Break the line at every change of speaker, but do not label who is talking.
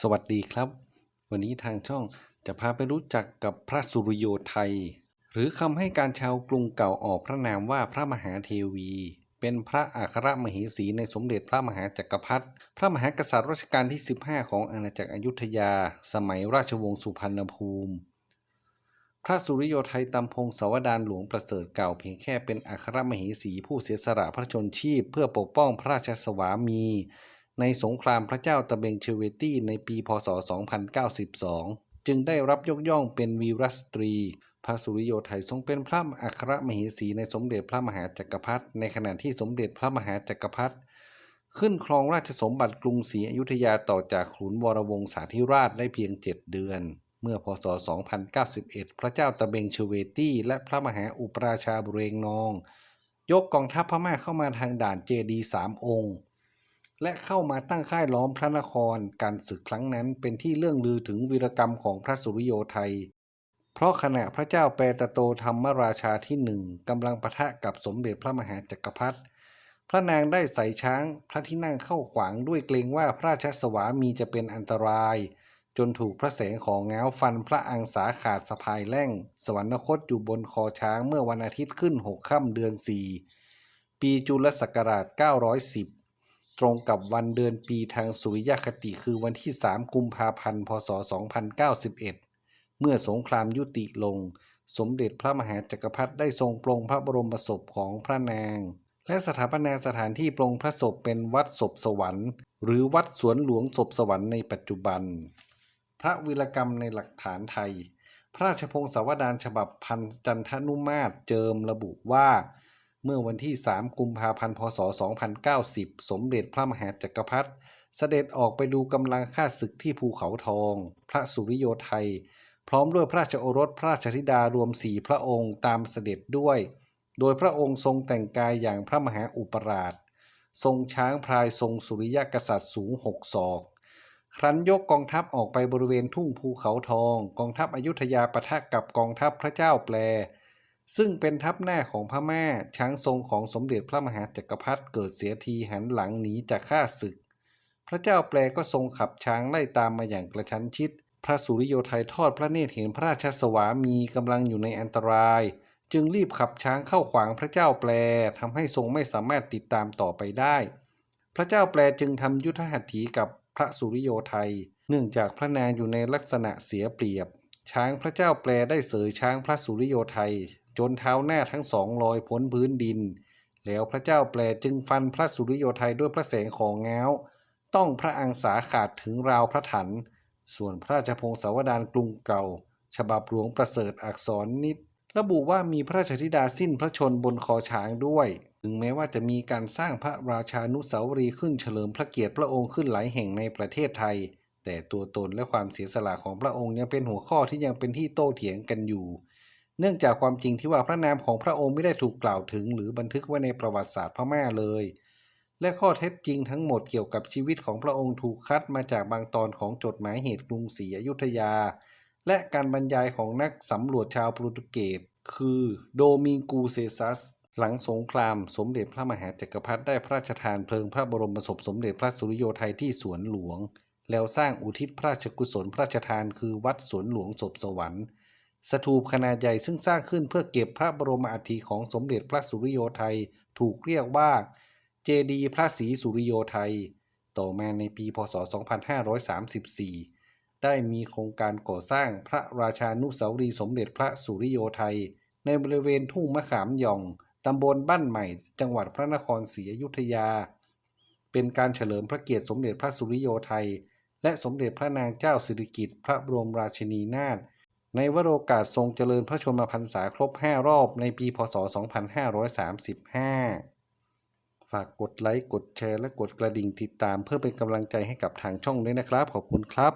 สวัสดีครับ วันนี้ทางช่องจะพาไปรู้จักกับพระสุริโยไทย หรือคำให้การชาวกรุงเก่าออกพระนามว่าพระมหาเทวี เป็นพระอัครมเหสีในสมเด็จพระมหาจักรพรรดิพระมหากษัตริย์รัชกาลที่ 15 ของอาณาจักรอยุธยา สมัยราชวงศ์สุพรรณภูมิ พระสุริโยไทยตำพงศาวดารหลวงประเสริฐเก่าเพียงแค่เป็นอัครมเหสีผู้เสียสละพระชนชีพ เพื่อปกป้องพระราชสวามี ในสงครามพระเจ้าตะเบงเชเวตี้ในปีพศ 2092 จึงได้รับยกย่องเป็นวีรสตรี พระสุริโยไทยทรงเป็นพระอัครมเหสีในสมเด็จพระมหาจักรพรรดิในขณะที่สมเด็จพระมหาจักรพรรดิขึ้นครองราชสมบัติกรุงศรีอยุธยาต่อจากขุนวรวงศาธิราชได้เพียง 7 เดือน เมื่อพศ 2091 พระเจ้าตะเบงเชเวตี้ และพระมหาอุปราชาบุเรงนอง ยกกองทัพพม่าเข้ามาทางด่านเจดีสามองค์ และเข้ามาตั้งค่ายล้อมพระนคร การศึกครั้งนั้นเป็นที่เรื่องลือถึงวีรกรรมของพระสุริโยไทย เพราะขณะพระเจ้าแปตโตธรรมราชาที่หนึ่งกำลังปะทะกับสมเด็จพระมหาจักรพรรดิพระนางได้ใส่ช้างพระที่นั่งเข้าขวางด้วยเกรงว่าพระราชสวามีจะเป็นอันตราย จนถูกพระแสงของง้าวฟันพระอังสาขาดสะพายแล่ง สวรรคตอยู่บนคอช้างเมื่อวันอาทิตย์ขึ้นหกค่ำเดือนสี่ปีจุลศักราช910 ตรงกับวันเดือนปีทางสุริยคติคือวันที่ 3 กุมภาพันธ์ พศ 2091 เมื่อสงครามยุติลง สมเด็จพระมหาจักรพรรดิได้ทรงปรงพระบรมศพของพระนาง และสถาปนาสถานที่ปรงพระศพเป็นวัดศพสวรรค์ หรือวัดสวนหลวงศพสวรรค์ในปัจจุบัน พระวิรกรรมในหลักฐานไทย พระราชพงศาวดารฉบับพันจันทนุมาตรเจิมระบุว่า เมื่อวันที่ 3 กุมภาพันธ์ พศ 2090 สมเด็จพระมหาจักรพรรดิเสด็จออกไปดูกำลังฆ่าศึกที่ภูเขาทอง พระสุริโยไทย พร้อมด้วยพระราชโอรสพระราชธิดารวมสี่พระองค์ตามเสด็จด้วย โดยพระองค์ทรงแต่งกายอย่างพระมหาอุปราช ทรงช้างพลายทรงสุริยกษัตริย์สูงหกศอก ครั้นยกกองทัพออกไปบริเวณทุ่งภูเขาทอง กองทัพอยุธยาปะทะกับกองทัพพระเจ้าแปล ซึ่งเป็นทัพหน้าของพม่าช้างทรงของสมเด็จพระมหาจักรพรรดิเกิดเสียทีหันหลังหนีจากข้าศึก พระเจ้าแปลก็ทรงขับช้างไล่ตามมาอย่างกระชั้นชิด พระสุริโยไทยทอดพระเนตรเห็นพระราชสวามีกำลังอยู่ในอันตราย จึงรีบขับช้างเข้าขวางพระเจ้าแปลทำให้ทรงไม่สามารถติดตามต่อไปได้ พระเจ้าแปลจึงทำยุทธหัตถีกับพระสุริโยไทย เนื่องจากพระนางอยู่ในลักษณะเสียเปรียบช้างพระเจ้าแปลได้เสยช้างพระสุริโยไทย จนเท้าหน้าทั้งสองลอยพ้นพื้นดิน แล้วพระเจ้าแปลจึงฟันพระสุริโยไทยด้วยพระแสงของเงาต้องพระอังสาขาดถึงราวพระถัน ส่วนพระราชพงศาวดารกรุงเก่า ฉบับหลวงประเสริฐอักษรนิด ระบุว่ามีพระราชธิดาสิ้นพระชนบนคอช้างด้วย ถึงแม้ว่าจะมีการสร้างพระราชานุสาวรีย์ขึ้นเฉลิมพระเกียรติพระองค์ขึ้นหลายแห่งในประเทศไทย แต่ตัวตนและความเสียสละของพระองค์ยังเป็นหัวข้อที่ยังเป็นที่โต้เถียงกันอยู่ เนื่องจากความจริงที่ว่าพระนามของพระองค์ไม่ได้ถูกกล่าวถึง หรือบันทึกไว้ในประวัติศาสตร์พม่าเลย และข้อเท็จจริงทั้งหมดเกี่ยวกับชีวิตของพระองค์ถูกคัดมาจากบางตอนของจดหมายเหตุกรุงศรีอยุธยา และการบรรยายของนักสำรวจชาวโปรตุเกสคือโดมิงกูเซซัส หลังสงคราม สมเด็จพระมหาจักรพรรดิได้พระราชทานเพลิงพระบรมศพสมเด็จพระสุริโยไทยที่สวนหลวง แล้วสร้างอุทิศพระราชกุศลพระราชทานคือวัดสวนหลวงศพสวรรค์ สถูปขนาดใหญ่ซึ่งสร้างขึ้นเพื่อเก็บพระบรมอัฐิของสมเด็จพระสุริโยไทยถูกเรียกว่า เจดีย์พระศรีสุริโยไทย ต่อมาในปีพศ 2534 ได้มีโครงการก่อสร้างพระราชานุสาวรีสมเด็จพระสุริโยไทย ในบริเวณทุ่งมะขามหย่องตำบลบ้านใหม่ จังหวัดพระนครศรีอยุธยา เป็นการเฉลิมพระเกียรติสมเด็จพระสุริโยไทย และสมเด็จพระนางเจ้าสิริกิติ์พระบรมราชินีนาถ ในวโรกาสทรงเจริญพระชนมพรรษาครบ 5 รอบในปี พศ 2535 ฝากกดไลค์ กดแชร์ และกดกระดิ่งติดตามเพื่อเป็นกำลังใจให้กับทางช่องด้วยนะครับ ขอบคุณครับ